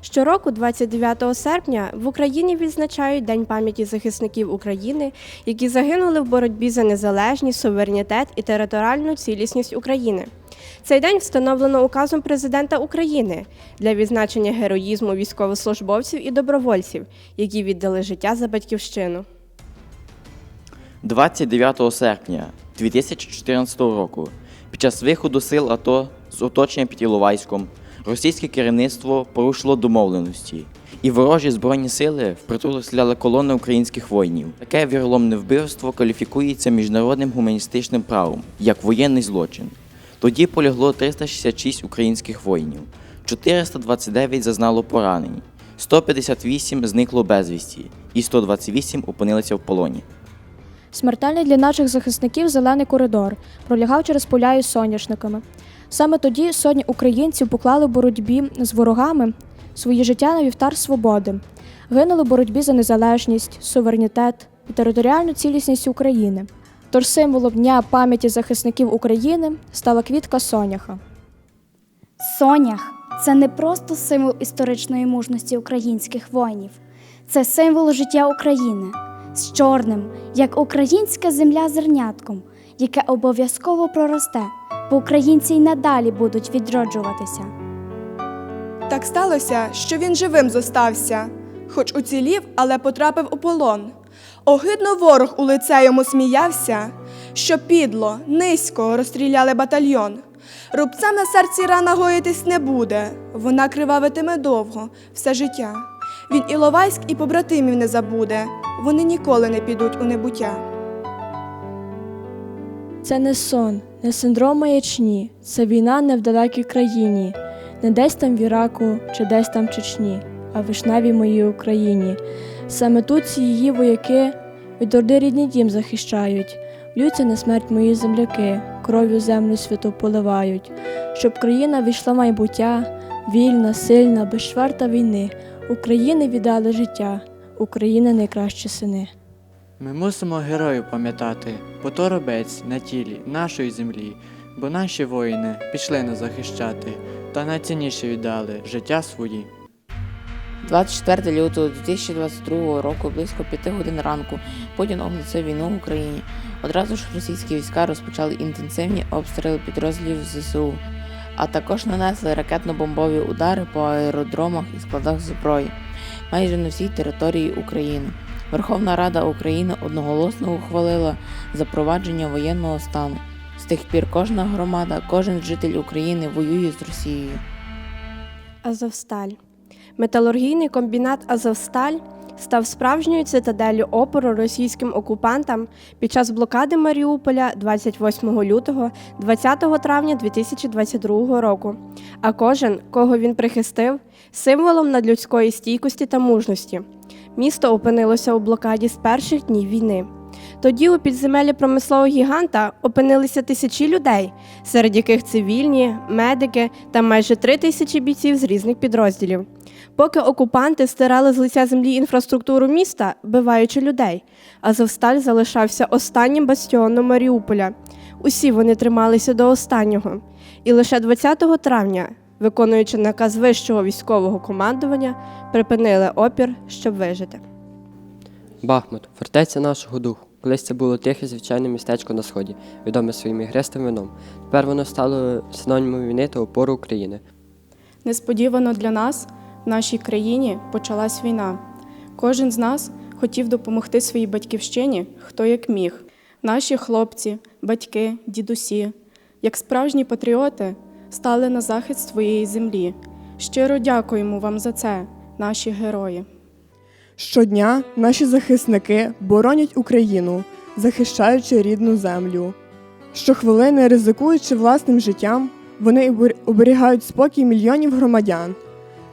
Щороку, 29 серпня, в Україні відзначають День пам'яті захисників України, які загинули в боротьбі за незалежність, суверенітет і територіальну цілісність України. Цей день встановлено указом президента України для відзначення героїзму військовослужбовців і добровольців, які віддали життя за батьківщину. 29 серпня 2014 року під час виходу сил АТО з оточення під Іловайськом російське керівництво порушило домовленості, і ворожі збройні сили впритул стріляли колони українських воїнів. Таке віроломне вбивство кваліфікується міжнародним гуманістичним правом як воєнний злочин. Тоді полягло 366 українських воїнів, 429 зазнало поранень, 158 зникло безвісті, і 128 опинилися в полоні. Смертельний для наших захисників зелений коридор пролягав через поля із соняшниками. Саме тоді сотні українців поклали боротьбі з ворогами свої життя на вівтар свободи, гинули в боротьбі за незалежність, суверенітет і територіальну цілісність України. Тож символом Дня пам'яті захисників України стала квітка соняха. Сонях це не просто символ історичної мужності українських воїнів, це символ життя України з чорним, як українська земля зернятком, яке обов'язково проросте, бо українці й надалі будуть відроджуватися. Так сталося, що він живим зостався, хоч уцілів, але потрапив у полон. Огидно ворог у лице йому сміявся, що підло, низько розстріляли батальйон. Рубцем на серці рана гоїтись не буде, вона кривавитиме довго, все життя. Він Іловайськ і побратимів не забуде, вони ніколи не підуть у небуття. Це не сон, не синдром маячні, це війна не в далекій країні, не десь там в Іраку чи десь там в Чечні, а в вишневій моїй Україні. Саме тут ці її вояки від орди рідний дім захищають, лються на смерть мої земляки, кров'ю землю святу поливають, щоб країна війшла в майбуття, вільна, сильна, без шверта війни. України віддали життя, України найкращі сини. Ми мусимо героїв пам'ятати, бо то робець на тілі нашої землі, бо наші воїни пішли нас захищати, та найцінніше віддали життя свої. 24 лютого 2022 року близько 5 годин ранку Путін оголосив війну в Україні. Одразу ж російські війська розпочали інтенсивні обстріли підрозділів ЗСУ, а також нанесли ракетно-бомбові удари по аеродромах і складах зброї майже на всій території України. Верховна Рада України одноголосно ухвалила запровадження воєнного стану. З тих пір кожна громада, кожен житель України воює з Росією. Азовсталь. Металургійний комбінат Азовсталь став справжньою цитаделлю опору російським окупантам під час блокади Маріуполя 28 лютого 20 травня 2022 року. А кожен, кого він прихистив, символом надлюдської стійкості та мужності. Місто опинилося у блокаді з перших днів війни. Тоді у підземеллі промислового гіганта опинилися тисячі людей, серед яких цивільні, медики та майже три тисячі бійців з різних підрозділів. Поки окупанти стирали з лиця землі інфраструктуру міста, вбиваючи людей, Азовсталь залишався останнім бастіоном Маріуполя. Усі вони трималися до останнього. І лише 20 травня, виконуючи наказ вищого військового командування, припинили опір, щоб вижити. Бахмут фортеця нашого духу. Колись це було тихе звичайне містечко на сході, відоме своїм ігристим вином. Тепер воно стало синонімом війни та опору України. Несподівано для нас нашій країні почалась війна. Кожен з нас хотів допомогти своїй батьківщині, хто як міг. Наші хлопці, батьки, дідусі, як справжні патріоти, стали на захист своєї землі. Щиро дякуємо вам за це, наші герої. Щодня наші захисники боронять Україну, захищаючи рідну землю. Щохвилини, ризикуючи власним життям, вони оберігають спокій мільйонів громадян.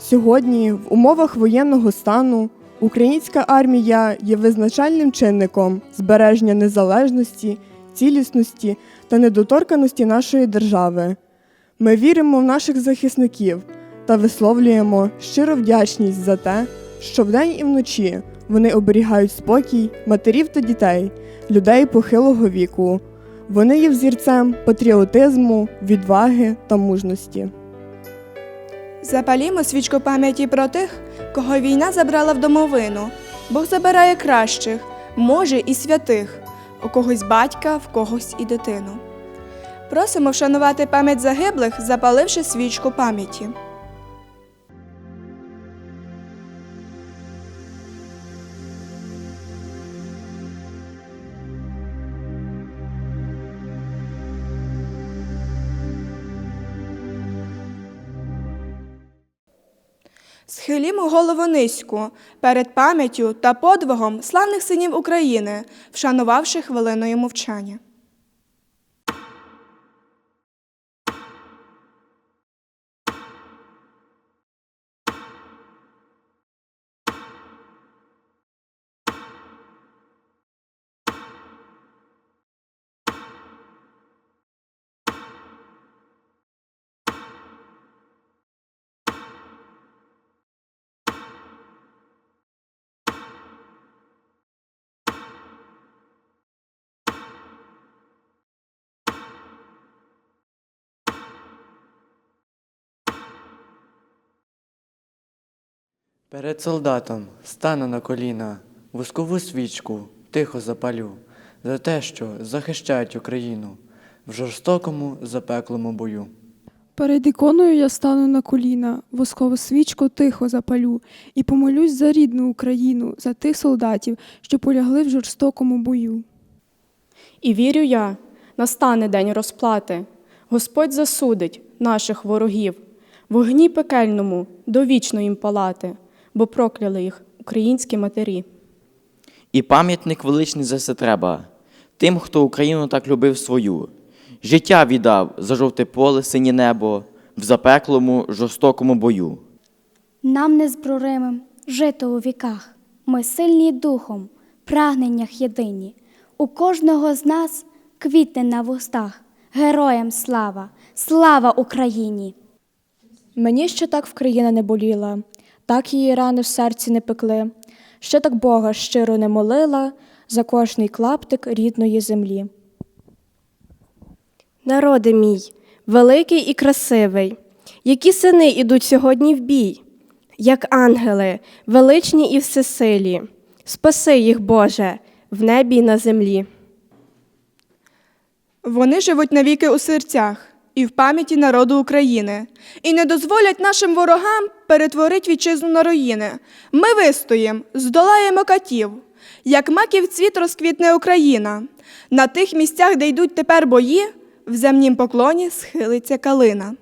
Сьогодні, в умовах воєнного стану, Українська армія є визначальним чинником збереження незалежності, цілісності та недоторканості нашої держави. Ми віримо в наших захисників та висловлюємо щиру вдячність за те, що вдень і вночі вони оберігають спокій матерів та дітей, людей похилого віку. Вони є взірцем патріотизму, відваги та мужності. Запалімо свічку пам'яті про тих, кого війна забрала в домовину. Бог забирає кращих, може і святих, у когось батька, в когось і дитину. Просимо вшанувати пам'ять загиблих, запаливши свічку пам'яті. Схилімо голову низьку перед пам'яттю та подвигом славних синів України, вшанувавши хвилиною мовчання. Перед солдатом стану на коліна, воскову свічку тихо запалю за те, що захищають Україну в жорстокому запеклому бою. Перед іконою я стану на коліна, воскову свічку тихо запалю і помолюсь за рідну Україну, за тих солдатів, що полягли в жорстокому бою. І вірю я, настане день розплати. Господь засудить наших ворогів, в огні пекельному довічно їм палати, бо прокляли їх українські матері. І пам'ятник величний за все треба тим, хто Україну так любив свою. Життя віддав за жовте поле, синє небо, в запеклому, жорстокому бою. Нам незброримим жити у віках. Ми сильні духом, прагненнях єдині. У кожного з нас квітне на вустах. Героям слава! Слава Україні! Мені ще так Вкраїна не боліла, так її рани в серці не пекли, ще так Бога щиро не молила за кожний клаптик рідної землі. Народи мій, великий і красивий, які сини ідуть сьогодні в бій, як ангели, величні і всесилі. Спаси їх, Боже, в небі й на землі. Вони живуть навіки у серцях і в пам'яті народу України, і не дозволять нашим ворогам перетворити вітчизну на руїни. Ми вистоїм, здолаємо катів, як маків цвіт розквітне Україна. На тих місцях, де йдуть тепер бої, в земнім поклоні схилиться калина.